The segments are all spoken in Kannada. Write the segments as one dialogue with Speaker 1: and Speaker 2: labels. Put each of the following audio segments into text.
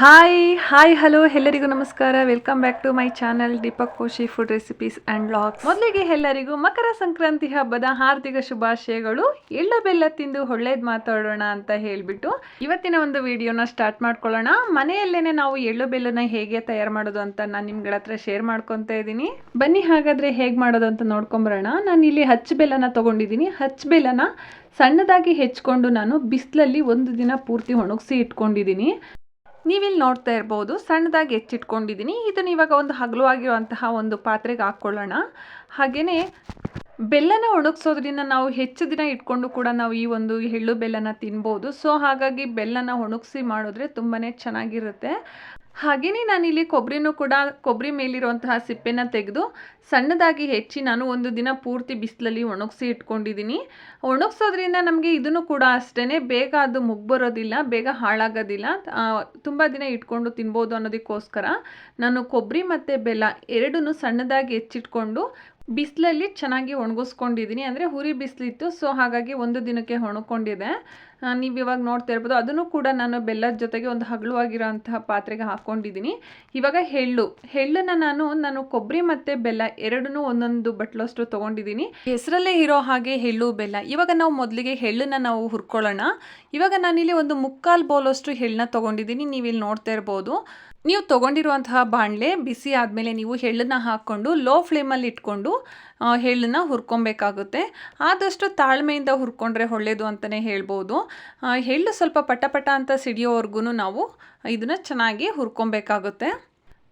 Speaker 1: ಹಾಯ್ ಹಾಯ್ ಹಲೋ ಎಲ್ಲರಿಗೂ ನಮಸ್ಕಾರ. Welcome back to my channel Deepak Koshi food recipes and blogs ಮೊದಲಿಗೆ ಎಲ್ಲರಿಗೂ ಮಕರ ಸಂಕ್ರಾಂತಿ ಹಬ್ಬದ ಹಾರ್ದಿಕ ಶುಭಾಶಯಗಳು. ಎಳ್ಳು ಬೆಲ್ಲ ತಿಂದು ಒಳ್ಳೇದು ಮಾತಾಡೋಣ ಅಂತ ಹೇಳಿಬಿಟ್ಟು ಇವತ್ತಿನ ಒಂದು ವಿಡಿಯೋನ ಸ್ಟಾರ್ಟ್ ಮಾಡ್ಕೊಳ್ಳೋಣ. ಮನೆಯಲ್ಲೇನೆ ನಾವು ಎಳ್ಳು ಬೆಲ್ಲನ ಹೇಗೆ ತಯಾರು ಮಾಡೋದು ಅಂತ ನಾನು ನಿಮ್ಗಳ ಹತ್ರ ಶೇರ್ ಮಾಡ್ಕೊತಾ ಇದ್ದೀನಿ. ಬನ್ನಿ ಹಾಗಾದರೆ ಹೇಗೆ ಮಾಡೋದು ಅಂತ ನೋಡ್ಕೊಂಬರೋಣ. ನಾನು ಇಲ್ಲಿ ಹಚ್ಚ ಬೆಲ್ಲನ ತೊಗೊಂಡಿದ್ದೀನಿ. ಹಚ್ಚ ಬೆಲ್ಲನ ಸಣ್ಣದಾಗಿ ಹೆಚ್ಕೊಂಡು ನಾನು ಬಿಸಿಲಲ್ಲಿ ಒಂದು ದಿನ ಪೂರ್ತಿ ಒಣಗಿಸಿ ಇಟ್ಕೊಂಡಿದ್ದೀನಿ. ನೀವಿಲ್ಲಿ ನೋಡ್ತಾ ಇರ್ಬೋದು, ಸಣ್ಣದಾಗಿ ಹೆಚ್ಚಿಟ್ಕೊಂಡಿದ್ದೀನಿ ಇದನ್ನು ಇವಾಗ ಒಂದು ಹಗಲುವಾಗಿರುವಂತಹ ಒಂದು ಪಾತ್ರೆಗೆ ಹಾಕ್ಕೊಳ್ಳೋಣ. ಹಾಗೆಯೇ ಬೆಲ್ಲನ ಒಣಗಿಸೋದ್ರಿಂದ ನಾವು ಹೆಚ್ಚು ದಿನ ಇಟ್ಕೊಂಡು ಕೂಡ ನಾವು ಈ ಒಂದು ಎಳ್ಳು ಬೆಲ್ಲನ ತಿನ್ಬೋದು. ಸೊ ಹಾಗಾಗಿ ಬೆಲ್ಲನ ಒಣಗಿಸಿ ಮಾಡಿದ್ರೆ ತುಂಬಾ ಚೆನ್ನಾಗಿರುತ್ತೆ. ಹಾಗೆಯೇ ನಾನಿಲ್ಲಿ ಕೊಬ್ಬರಿನೂ ಕೂಡ ಕೊಬ್ಬರಿ ಮೇಲಿರುವಂತಹ ಸಿಪ್ಪೆನ ತೆಗೆದು ಸಣ್ಣದಾಗಿ ಹೆಚ್ಚಿ ನಾನು ಒಂದು ದಿನ ಪೂರ್ತಿ ಬಿಸಿಲಲ್ಲಿ ಒಣಗಿಸಿ ಇಟ್ಕೊಂಡಿದ್ದೀನಿ. ಒಣಗಿಸೋದ್ರಿಂದ ನಮಗೆ ಇದನ್ನು ಕೂಡ ಅಷ್ಟೇ ಬೇಗ ಅದು ಮುಗ್ಬರೋದಿಲ್ಲ, ಬೇಗ ಹಾಳಾಗೋದಿಲ್ಲ. ತುಂಬ ದಿನ ಇಟ್ಕೊಂಡು ತಿನ್ಬೋದು ಅನ್ನೋದಕ್ಕೋಸ್ಕರ ನಾನು ಕೊಬ್ಬರಿ ಮತ್ತು ಬೆಲ್ಲ ಎರಡನ್ನೂ ಸಣ್ಣದಾಗಿ ಹೆಚ್ಚಿಟ್ಕೊಂಡು ಬಿಸಿಲಲ್ಲಿ ಚೆನ್ನಾಗಿ ಒಣಗಿಸ್ಕೊಂಡಿದ್ದೀನಿ. ಅಂದರೆ ಹುರಿ ಬಿಸಿಲಿತ್ತು, ಸೊ ಹಾಗಾಗಿ ಒಂದು ದಿನಕ್ಕೆ ಒಣಕೊಂಡಿದೆ ನೀವು ಇವಾಗ ನೋಡ್ತಾ ಇರ್ಬೋದು, ಅದನ್ನು ಕೂಡ ನಾನು ಬೆಲ್ಲದ ಜೊತೆಗೆ ಒಂದು ಹಗಲುವಾಗಿರೋಂತಹ ಪಾತ್ರೆಗೆ ಹಾಕ್ಕೊಂಡಿದ್ದೀನಿ ಇವಾಗ ಎಳ್ಳು. ಎಳ್ಳನ್ನು ನಾನು ನಾನು ಕೊಬ್ಬರಿ ಮತ್ತು ಬೆಲ್ಲ ಎರಡನ್ನೂ ಒಂದೊಂದು ಬಟ್ಲಷ್ಟು ತೊಗೊಂಡಿದ್ದೀನಿ. ಹೆಸರಲ್ಲೇ ಇರೋ ಹಾಗೆ ಎಳ್ಳು, ಬೆಲ್ಲ. ಇವಾಗ ನಾವು ಮೊದಲಿಗೆ ಎಳ್ಳನ್ನು ನಾವು ಹುರ್ಕೊಳ್ಳೋಣ. ಇವಾಗ ನಾನಿಲ್ಲಿ ಒಂದು ಮುಕ್ಕಾಲು ಬೌಲಷ್ಟು ಹೆಳ್ಳನ್ನ ತೊಗೊಂಡಿದ್ದೀನಿ ನೀವು ಇಲ್ಲಿ ನೋಡ್ತಾ ಇರ್ಬೋದು. ನೀವು ತೊಗೊಂಡಿರುವಂತಹ ಬಾಣಲೆ ಬಿಸಿ ಆದಮೇಲೆ ನೀವು ಎಳ್ಳನ್ನು ಹಾಕ್ಕೊಂಡು ಲೋ ಫ್ಲೇಮಲ್ಲಿ ಇಟ್ಕೊಂಡು ಎಳ್ಳನ್ನು ಹುರ್ಕೊಬೇಕಾಗುತ್ತೆ. ಆದಷ್ಟು ತಾಳ್ಮೆಯಿಂದ ಹುರ್ಕೊಂಡ್ರೆ ಒಳ್ಳೆಯದು ಅಂತಲೇ ಹೇಳ್ಬೋದು. ಎಳ್ಳು ಸ್ವಲ್ಪ ಪಟ ಪಟ ಅಂತ ಸಿಡಿಯೋವರೆಗೂ ನಾವು ಇದನ್ನು ಚೆನ್ನಾಗಿ ಹುರ್ಕೊಬೇಕಾಗುತ್ತೆ.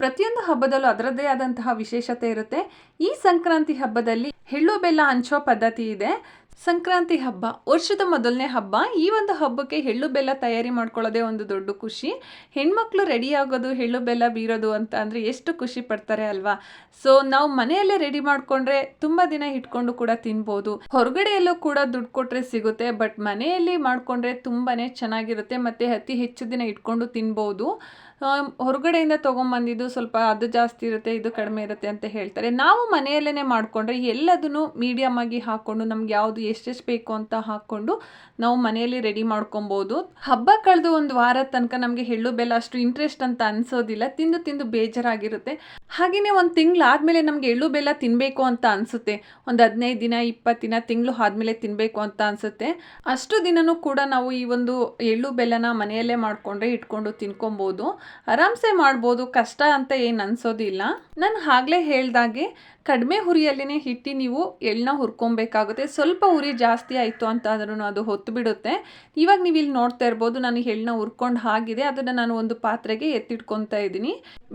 Speaker 1: ಪ್ರತಿಯೊಂದು ಹಬ್ಬದಲ್ಲೂ ಅದರದ್ದೇ ಆದಂತಹ ವಿಶೇಷತೆ ಇರುತ್ತೆ. ಈ ಸಂಕ್ರಾಂತಿ ಹಬ್ಬದಲ್ಲಿ ಎಳ್ಳು ಬೆಲ್ಲ ಹಂಚೋ ಪದ್ಧತಿ ಇದೆ. ಸಂಕ್ರಾಂತಿ ಹಬ್ಬ, ವರ್ಷದ ಮೊದಲನೇ ಹಬ್ಬ, ಈ ಒಂದು ಹಬ್ಬಕ್ಕೆ ಎಳ್ಳು ಬೆಲ್ಲ ತಯಾರಿ ಮಾಡ್ಕೊಳ್ಳೋದೇ ಒಂದು ದೊಡ್ಡ ಖುಷಿ. ಹೆಣ್ಮಕ್ಳು ರೆಡಿ ಆಗೋದು ಎಳ್ಳು ಬೆಲ್ಲ ಬೀರೋದು ಅಂತ ಅಂದರೆ ಎಷ್ಟು ಖುಷಿ ಪಡ್ತಾರೆ ಅಲ್ವಾ? ಸೊ ನಾವು ಮನೆಯಲ್ಲೇ ರೆಡಿ ಮಾಡಿಕೊಂಡ್ರೆ ತುಂಬ ದಿನ ಇಟ್ಕೊಂಡು ಕೂಡ ತಿನ್ಬೋದು. ಹೊರಗಡೆಯಲ್ಲೂ ಕೂಡ ದುಡ್ಡು ಕೊಟ್ಟರೆ ಸಿಗುತ್ತೆ ಬಟ್ ಮನೆಯಲ್ಲಿ ಮಾಡಿಕೊಂಡ್ರೆ ತುಂಬಾ ಚೆನ್ನಾಗಿರುತ್ತೆ, ಮತ್ತು ಅತಿ ಹೆಚ್ಚು ದಿನ ಇಟ್ಕೊಂಡು ತಿನ್ಬೋದು. ಹೊರಗಡೆಯಿಂದ ತೊಗೊಂಬಂದಿದ್ದು ಸ್ವಲ್ಪ ಅದು ಜಾಸ್ತಿ ಇರುತ್ತೆ, ಇದು ಕಡಿಮೆ ಇರುತ್ತೆ ಅಂತ ಹೇಳ್ತಾರೆ. ನಾವು ಮನೆಯಲ್ಲೇ ಮಾಡಿಕೊಂಡ್ರೆ ಎಲ್ಲದನ್ನು ಮೀಡಿಯಮ್ ಆಗಿ ಹಾಕ್ಕೊಂಡು ನಮ್ಗೆ ಯಾವುದು ಎಷ್ಟೆಷ್ಟು ಬೇಕು ಅಂತ ಹಾಕ್ಕೊಂಡು ನಾವು ಮನೆಯಲ್ಲಿ ರೆಡಿ ಮಾಡ್ಕೊಬೋದು. ಹಬ್ಬ ಕಳೆದು ಒಂದು ವಾರ ತನಕ ನಮಗೆ ಎಳ್ಳು ಬೆಲ್ಲ ಅಷ್ಟು ಇಂಟ್ರೆಸ್ಟ್ ಅಂತ ಅನಿಸೋದಿಲ್ಲ. ತಿಂದು ತಿಂದು ಬೇಜಾರಾಗಿರುತ್ತೆ. ಹಾಗೆಯೇ ಒಂದು ತಿಂಗಳಾದಮೇಲೆ ನಮಗೆ ಎಳ್ಳು ಬೆಲ್ಲ ತಿನ್ನಬೇಕು ಅಂತ ಅನಿಸುತ್ತೆ. ಒಂದು ಹದಿನೈದು ದಿನ ಇಪ್ಪತ್ತು ದಿನ, ತಿಂಗಳು ಆದಮೇಲೆ ತಿನ್ನಬೇಕು ಅಂತ ಅನಿಸುತ್ತೆ. ಅಷ್ಟು ದಿನವೂ ಕೂಡ ನಾವು ಈ ಒಂದು ಎಳ್ಳು ಬೆಲ್ಲನ ಮನೆಯಲ್ಲೇ ಮಾಡಿಕೊಂಡ್ರೆ ಇಟ್ಕೊಂಡು ತಿನ್ಕೊಬೋದು. ಆರಾಮ್ಸೆ ಮಾಡ್ಬೋದು, ಕಷ್ಟ ಅಂತ ಏನು ಅನ್ಸೋದಿಲ್ಲ. ನಾನು ಆಗಲೇ ಹೇಳ್ದಾಗೆ, ಕಡಿಮೆ ಹುರಿಯಲ್ಲಿನೇ ಹಿಟ್ಟು ನೀವು ಎಳ್ಳನ್ನ ಹುರ್ಕೊಬೇಕಾಗುತ್ತೆ. ಸ್ವಲ್ಪ ಉರಿ ಜಾಸ್ತಿ ಆಯಿತು ಅಂತ ಆದ್ರೂ ಅದು ಹೊತ್ತು ಬಿಡುತ್ತೆ ಇವಾಗ ನೀವು ಇಲ್ಲಿ ನೋಡ್ತಾ ಇರ್ಬೋದು, ನಾನು ಎಳ್ಳನ್ನ ಹುರ್ಕೊಂಡು ಹಾಗಿದೆ, ಅದನ್ನು ನಾನು ಒಂದು ಪಾತ್ರೆಗೆ ಎತ್ತಿಟ್ಕೊತಾ ಇದ್ದೀನಿ.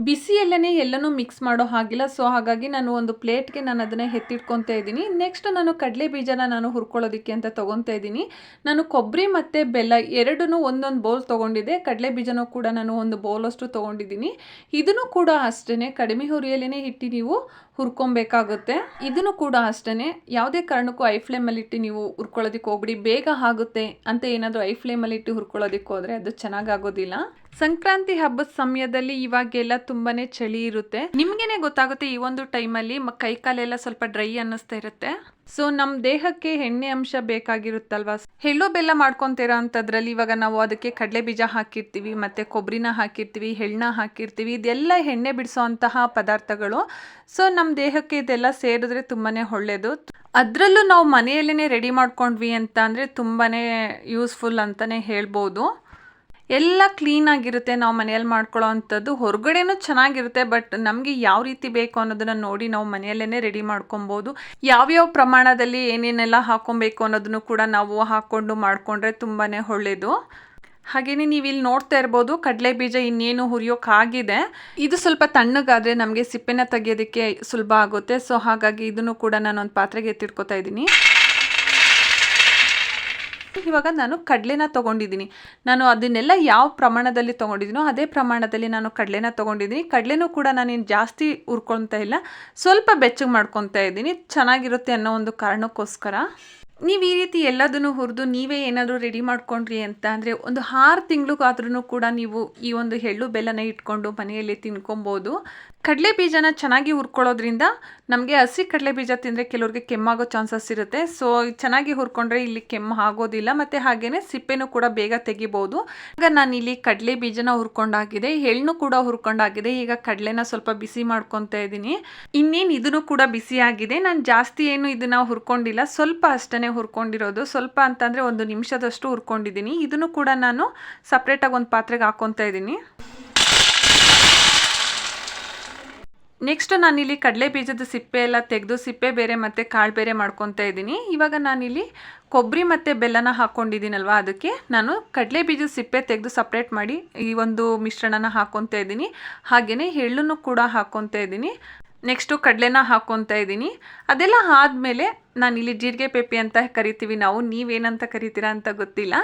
Speaker 1: ಬಿಸಿ ಎಣ್ಣೆನೇ ಎಲ್ಲನೂ ಮಿಕ್ಸ್ ಮಾಡೋ ಹಾಗಿಲ್ಲ ಸೊ ಹಾಗಾಗಿ ನಾನು ಒಂದು ಪ್ಲೇಟ್ಗೆ ನಾನು ಅದನ್ನು ಎತ್ತಿಟ್ಕೊತಾ ಇದ್ದೀನಿ. ನೆಕ್ಸ್ಟ್ ನಾನು ಕಡಲೆ ಬೀಜನ ನಾನು ಹುರ್ಕೊಳ್ಳೋದಕ್ಕೆ ಅಂತ ತೊಗೊತಾ ಇದ್ದೀನಿ. ನಾನು ಕೊಬ್ಬರಿ ಮತ್ತು ಬೆಲ್ಲ ಎರಡೂ ಒಂದೊಂದು ಬೌಲ್ ತೊಗೊಂಡಿದ್ದೆ. ಕಡಲೆ ಬೀಜನೂ ಕೂಡ ನಾನು ಒಂದು ಬೌಲಷ್ಟು ತೊಗೊಂಡಿದ್ದೀನಿ. ಇದನ್ನು ಕೂಡ ಅಷ್ಟೇ ಕಡಿಮೆ ಹುರಿಯಲ್ಲೇ ಇಟ್ಟು ನೀವು ಹುರ್ಕೊಬೇಕಾಗುತ್ತೆ. ಇದನ್ನು ಕೂಡ ಅಷ್ಟೇ ಯಾವುದೇ ಕಾರಣಕ್ಕೂ ಐ ಫ್ಲೇಮಲ್ಲಿ ಇಟ್ಟು ನೀವು ಹುರ್ಕೊಳ್ಳೋದಕ್ಕೆ ಹೋಗ್ಬಿಡಿ. ಬೇಗ ಆಗುತ್ತೆ ಅಂತ ಏನಾದರೂ ಐ ಫ್ಲೇಮಲ್ಲಿ ಇಟ್ಟು ಹುರ್ಕೊಳ್ಳೋದಕ್ಕೆ ಹೋದರೆ ಅದು ಚೆನ್ನಾಗಾಗೋದಿಲ್ಲ ಸಂಕ್ರಾಂತಿ ಹಬ್ಬದ ಸಮಯದಲ್ಲಿ ಇವಾಗೆಲ್ಲ ತುಂಬಾನೇ ಚಳಿ ಇರುತ್ತೆ. ನಿಮ್ಗೇನೆ ಗೊತ್ತಾಗುತ್ತೆ ಈ ಒಂದು ಟೈಮಲ್ಲಿ ಕೈ ಕಾಲೆಲ್ಲ ಸ್ವಲ್ಪ ಡ್ರೈ ಅನ್ನಿಸ್ತಾ ಇರುತ್ತೆ. ಸೊ ನಮ್ಮ ದೇಹಕ್ಕೆ ಎಣ್ಣೆ ಅಂಶ ಬೇಕಾಗಿರುತ್ತಲ್ವಾ? ಎಳ್ಳು ಬೆಲ್ಲ ಮಾಡ್ಕೊತೀರಾ ಅಂತದ್ರಲ್ಲಿ ಇವಾಗ ನಾವು ಅದಕ್ಕೆ ಕಡಲೆ ಬೀಜ ಹಾಕಿರ್ತೀವಿ, ಮತ್ತೆ ಕೊಬ್ಬರಿನ ಹಾಕಿರ್ತೀವಿ ಎಳ್ಳನ್ನ ಹಾಕಿರ್ತೀವಿ, ಇದೆಲ್ಲ ಎಣ್ಣೆ ಬಿಡಿಸೋ ಅಂತಹ ಪದಾರ್ಥಗಳು. ಸೊ ನಮ್ಮ ದೇಹಕ್ಕೆ ಇದೆಲ್ಲ ಸೇರಿದ್ರೆ ತುಂಬಾ ಒಳ್ಳೆಯದು ಅದರಲ್ಲೂ ನಾವು ಮನೆಯಲ್ಲೇ ರೆಡಿ ಮಾಡ್ಕೊಂಡ್ವಿ ಅಂತ ಅಂದರೆ ತುಂಬಾ ಯೂಸ್ಫುಲ್ ಅಂತಲೇ ಹೇಳ್ಬೋದು. ಎಲ್ಲ ಕ್ಲೀನಾಗಿರುತ್ತೆ ನಾವು ಮನೆಯಲ್ಲಿ ಮಾಡ್ಕೊಳ್ಳೋ ಅಂಥದ್ದು. ಹೊರಗಡೆನೂ ಚೆನ್ನಾಗಿರುತ್ತೆ ಬಟ್ ನಮಗೆ ಯಾವ ರೀತಿ ಬೇಕು ಅನ್ನೋದನ್ನು ನೋಡಿ ನಾವು ಮನೆಯಲ್ಲೇ ರೆಡಿ ಮಾಡ್ಕೊಬೋದು. ಯಾವ್ಯಾವ ಪ್ರಮಾಣದಲ್ಲಿ ಏನೇನೆಲ್ಲ ಹಾಕೊಬೇಕು ಅನ್ನೋದನ್ನು ಕೂಡ ನಾವು ಹಾಕ್ಕೊಂಡು ಮಾಡಿಕೊಂಡ್ರೆ ತುಂಬಾ ಒಳ್ಳೆಯದು ಹಾಗೆಯೇ ನೀವು ಇಲ್ಲಿ ನೋಡ್ತಾ ಇರ್ಬೋದು, ಕಡಲೆ ಬೀಜ ಇನ್ನೇನು ಹುರಿಯೋಕ್ಕಾಗಿದೆ ಇದು ಸ್ವಲ್ಪ ತಣ್ಣಗಾದರೆ ನಮಗೆ ಸಿಪ್ಪೆನ ತೆಗೆಯೋದಕ್ಕೆ ಸುಲಭ ಆಗುತ್ತೆ. ಸೊ ಹಾಗಾಗಿ ಇದನ್ನು ಕೂಡ ನಾನು ಒಂದು ಪಾತ್ರೆಗೆ ಎತ್ತಿಟ್ಕೋತಾ ಇದ್ದೀನಿ. ಇವಾಗ ನಾನು ಕಡಲೆನ ತೊಗೊಂಡಿದ್ದೀನಿ. ನಾನು ಅದನ್ನೆಲ್ಲ ಯಾವ ಪ್ರಮಾಣದಲ್ಲಿ ತೊಗೊಂಡಿದ್ದೀನೋ ಅದೇ ಪ್ರಮಾಣದಲ್ಲಿ ನಾನು ಕಡಲೆನ ತೊಗೊಂಡಿದ್ದೀನಿ. ಕಡಲೆನೂ ಕೂಡ ನಾನೇನು ಜಾಸ್ತಿ ಹುರ್ಕೊತಾ ಇಲ್ಲ. ಸ್ವಲ್ಪ ಬೆಚ್ಚಗೆ ಮಾಡ್ಕೊತಾ ಇದ್ದೀನಿ. ಚೆನ್ನಾಗಿರುತ್ತೆ ಅನ್ನೋ ಒಂದು ಕಾರಣಕ್ಕೋಸ್ಕರ. ನೀವು ಈ ರೀತಿ ಎಲ್ಲದನ್ನು ಹುರಿದು ನೀವೇ ಏನಾದರೂ ರೆಡಿ ಮಾಡ್ಕೊಂಡ್ರಿ ಅಂತ ಅಂದರೆ ಒಂದು ಆರು ತಿಂಗಳಿಗಾದ್ರೂ ಕೂಡ ನೀವು ಈ ಒಂದು ಎಳ್ಳು ಬೆಲ್ಲನ ಇಟ್ಕೊಂಡು ಮನೆಯಲ್ಲಿ ತಿನ್ಕೊಬೋದು. ಕಡಲೆ ಬೀಜನ ಚೆನ್ನಾಗಿ ಹುರ್ಕೊಳ್ಳೋದ್ರಿಂದ ನಮಗೆ ಹಸಿ ಕಡಲೆ ಬೀಜ ತಿಂದರೆ ಕೆಲವ್ರಿಗೆ ಕೆಮ್ಮಾಗೋ ಚಾನ್ಸಸ್ ಇರುತ್ತೆ. ಸೊ ಚೆನ್ನಾಗಿ ಹುರ್ಕೊಂಡ್ರೆ ಇಲ್ಲಿ ಕೆಮ್ಮು ಆಗೋದಿಲ್ಲ ಮತ್ತು ಹಾಗೆಯೇ ಸಿಪ್ಪೆನೂ ಕೂಡ ಬೇಗ ತೆಗಿಬೋದು. ಈಗ ನಾನು ಇಲ್ಲಿ ಕಡಲೆ ಬೀಜನ ಹುರ್ಕೊಂಡಾಗಿದೆ, ಎಳ್ಳು ಕೂಡ ಹುರ್ಕೊಂಡಾಗಿದೆ. ಈಗ ಕಡಲೆನ ಸ್ವಲ್ಪ ಬಿಸಿ ಮಾಡ್ಕೊತಾ ಇದ್ದೀನಿ ಇನ್ನೇನು ಇದನ್ನು ಕೂಡ ಬಿಸಿ ಆಗಿದೆ. ನಾನು ಜಾಸ್ತಿ ಏನು ಇದನ್ನು ಹುರ್ಕೊಂಡಿಲ್ಲ. ಸ್ವಲ್ಪ ಅಷ್ಟೇ ಹುರ್ಕೊಂಡಿರೋದು. ಸ್ವಲ್ಪ ಅಂತಂದರೆ ಒಂದು ನಿಮಿಷದಷ್ಟು ಹುರ್ಕೊಂಡಿದ್ದೀನಿ ಇದನ್ನು ಕೂಡ ನಾನು ಸಪ್ರೇಟಾಗಿ ಒಂದು ಪಾತ್ರೆಗೆ ಹಾಕ್ಕೊತಾ ಇದ್ದೀನಿ ನೆಕ್ಸ್ಟ್ ನಾನಿಲ್ಲಿ ಕಡಲೆ ಬೀಜದ ಸಿಪ್ಪೆ ಎಲ್ಲ ತೆಗೆದು ಸಿಪ್ಪೆ ಬೇರೆ ಮತ್ತು ಕಾಳು ಬೇರೆ ಮಾಡ್ಕೊತಾ ಇದ್ದೀನಿ. ಇವಾಗ ನಾನಿಲ್ಲಿ ಕೊಬ್ಬರಿ ಮತ್ತು ಬೆಲ್ಲನ ಹಾಕ್ಕೊಂಡಿದ್ದೀನಲ್ವ ಅದಕ್ಕೆ ನಾನು ಕಡಲೆ ಬೀಜದ ಸಿಪ್ಪೆ ತೆಗೆದು ಸಪ್ರೇಟ್ ಮಾಡಿ ಈ ಒಂದು ಮಿಶ್ರಣನ ಹಾಕ್ಕೊತಾ ಇದ್ದೀನಿ. ಹಾಗೆಯೇ ಎಳ್ಳನ್ನು ಕೂಡ ಹಾಕ್ಕೊತಾ ಇದ್ದೀನಿ. ನೆಕ್ಸ್ಟು ಕಡಲೆನ ಹಾಕ್ಕೊತಾ ಇದ್ದೀನಿ. ಅದೆಲ್ಲ ಆದಮೇಲೆ ನಾನಿಲ್ಲಿ ಜೀರಿಗೆ ಪೇಪಿ ಅಂತ ಕರಿತೀವಿ ನಾವು, ನೀವೇನಂತ ಕರಿತೀರಾ ಅಂತ ಗೊತ್ತಿಲ್ಲ.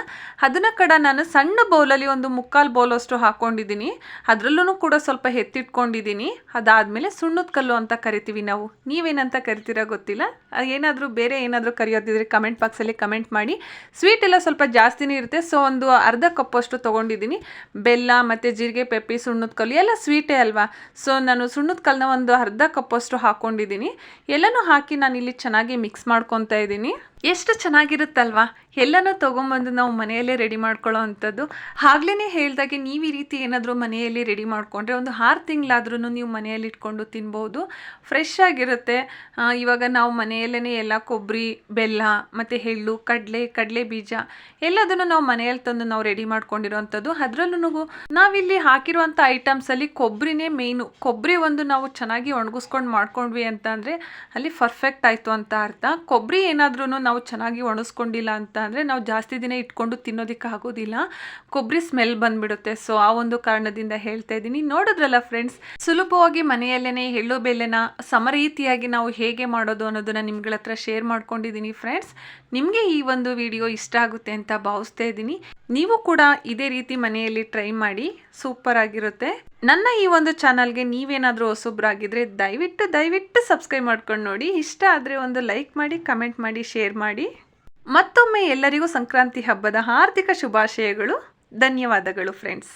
Speaker 1: ಅದನ್ನು ಕಡ ನಾನು ಸಣ್ಣ ಬೌಲಲ್ಲಿ ಒಂದು ಮುಕ್ಕಾಲು ಬೌಲಷ್ಟು ಹಾಕ್ಕೊಂಡಿದ್ದೀನಿ ಅದರಲ್ಲೂ ಕೂಡ ಸ್ವಲ್ಪ ಎತ್ತಿಟ್ಕೊಂಡಿದ್ದೀನಿ. ಅದಾದಮೇಲೆ ಸುಣ್ಣದ ಕಲ್ಲು ಅಂತ ಕರಿತೀವಿ ನಾವು. ನೀವೇನಂತ ಕರಿತೀರಾ ಗೊತ್ತಿಲ್ಲ. ಏನಾದರೂ ಬೇರೆ ಏನಾದರೂ ಕರೆಯೋದಿದ್ರೆ ಕಮೆಂಟ್ ಬಾಕ್ಸಲ್ಲಿ ಕಮೆಂಟ್ ಮಾಡಿ. ಸ್ವೀಟ್ ಎಲ್ಲ ಸ್ವಲ್ಪ ಜಾಸ್ತಿನೇ ಇರುತ್ತೆ. ಸೊ, ಒಂದು ಅರ್ಧ ಕಪ್ಪಷ್ಟು ತೊಗೊಂಡಿದ್ದೀನಿ. ಬೆಲ್ಲ ಮತ್ತು ಜೀರಿಗೆ ಪೆಪ್ಪಿ ಸುಣ್ಣದ ಕಲ್ಲು ಎಲ್ಲ ಸ್ವೀಟೇ ಅಲ್ವಾ? ಸೊ, ನಾನು ಸುಣ್ಣದ ಕಲ್ಲನ್ನ ಒಂದು ಅರ್ಧ ಕಪ್ಪಷ್ಟು ಹಾಕ್ಕೊಂಡಿದ್ದೀನಿ ಎಲ್ಲನೂ ಹಾಕಿ ನಾನು ಇಲ್ಲಿ ಚೆನ್ನಾಗಿ ಮಿಕ್ಸ್ ಮಾಡ್ಕೊತಾ ಇದ್ದೀನಿ ಎಷ್ಟು ಚೆನ್ನಾಗಿರುತ್ತಲ್ವಾ? ಎಲ್ಲನೂ ತೊಗೊಂಬಂದು ನಾವು ಮನೆಯಲ್ಲೇ ರೆಡಿ ಮಾಡ್ಕೊಳ್ಳೋ ಅಂಥದ್ದು. ಆಗ್ಲೇ ಹೇಳಿದಾಗೆ ನೀವು ಈ ರೀತಿ ಏನಾದರೂ ಮನೆಯಲ್ಲಿ ರೆಡಿ ಮಾಡಿಕೊಂಡ್ರೆ ಒಂದು ಆರು ತಿಂಗಳಾದ್ರೂ ನೀವು ಮನೆಯಲ್ಲಿ ಇಟ್ಕೊಂಡು ತಿನ್ಬೋದು. ಫ್ರೆಶ್ ಆಗಿರುತ್ತೆ. ಇವಾಗ ನಾವು ಮನೆಯಲ್ಲೇ ಎಲ್ಲ ಕೊಬ್ಬರಿ, ಬೆಲ್ಲ, ಮತ್ತು ಎಳ್ಳು, ಕಡಲೆ ಕಡಲೆ ಬೀಜ ಎಲ್ಲದನ್ನು ನಾವು ಮನೆಯಲ್ಲಿ ತಂದು ನಾವು ರೆಡಿ ಮಾಡ್ಕೊಂಡಿರೋವಂಥದ್ದು ಅದರಲ್ಲೂ ನಾವಿಲ್ಲಿ ಹಾಕಿರುವಂಥ ಐಟಮ್ಸಲ್ಲಿ ಕೊಬ್ಬರಿನೇ ಮೇಯ್ನು ಕೊಬ್ಬರಿ ಒಂದು ನಾವು ಚೆನ್ನಾಗಿ ಒಣಗಿಸ್ಕೊಂಡು ಮಾಡ್ಕೊಂಡ್ವಿ ಅಂತ ಅಲ್ಲಿ ಪರ್ಫೆಕ್ಟ್ ಆಯಿತು ಅಂತ ಅರ್ಥ. ಕೊಬ್ಬರಿ ಏನಾದ್ರೂ ನಾವು ಚೆನ್ನಾಗಿ ಒಣಸ್ಕೊಂಡಿಲ್ಲ ಅಂತ ಅಂದರೆ ನಾವು ಜಾಸ್ತಿ ದಿನ ಇಟ್ಕೊಂಡು ತಿನ್ನೋದಕ್ಕೆ ಆಗೋದಿಲ್ಲ. ಕೊಬ್ಬರಿ ಸ್ಮೆಲ್ ಬಂದ್ಬಿಡುತ್ತೆ. ಸೊ ಆ ಒಂದು ಕಾರಣದಿಂದ ಹೇಳ್ತಾ ಇದ್ದೀನಿ. ನೋಡಿದ್ರಲ್ಲ ಫ್ರೆಂಡ್ಸ್ ಸುಲಭವಾಗಿ ಮನೆಯಲ್ಲೇ ಎಳ್ಳು ಬೆಲ್ಲನ ಸಮರೀತಿಯಾಗಿ ನಾವು ಹೇಗೆ ಮಾಡೋದು ಅನ್ನೋದನ್ನ ನಿಮ್ಗಳ ಹತ್ರ ಶೇರ್ ಮಾಡ್ಕೊಂಡಿದ್ದೀನಿ ಫ್ರೆಂಡ್ಸ್ ನಿಮಗೆ ಈ ಒಂದು ವಿಡಿಯೋ ಇಷ್ಟ ಆಗುತ್ತೆ ಅಂತ ಭಾವಿಸ್ತಾ ಇದ್ದೀನಿ. ನೀವು ಕೂಡ ಇದೇ ರೀತಿ ಮನೆಯಲ್ಲಿ ಟ್ರೈ ಮಾಡಿ. ಸೂಪರ್ ಆಗಿರುತ್ತೆ. ನನ್ನ ಈ ಒಂದು ಚಾನಲ್ಗೆ ನೀವೇನಾದರೂ ಹೊಸೊಬ್ಬರಾಗಿದ್ದರೆ ದಯವಿಟ್ಟು ದಯವಿಟ್ಟು ಸಬ್ಸ್ಕ್ರೈಬ್ ಮಾಡ್ಕೊಂಡು ನೋಡಿ. ಇಷ್ಟ ಆದರೆ ಒಂದು ಲೈಕ್ ಮಾಡಿ ಕಮೆಂಟ್ ಮಾಡಿ ಶೇರ್ ಮಾಡಿ. ಮತ್ತೊಮ್ಮೆ ಎಲ್ಲರಿಗೂ ಸಂಕ್ರಾಂತಿ ಹಬ್ಬದ ಹಾರ್ದಿಕ ಶುಭಾಶಯಗಳು. ಧನ್ಯವಾದಗಳು ಫ್ರೆಂಡ್ಸ್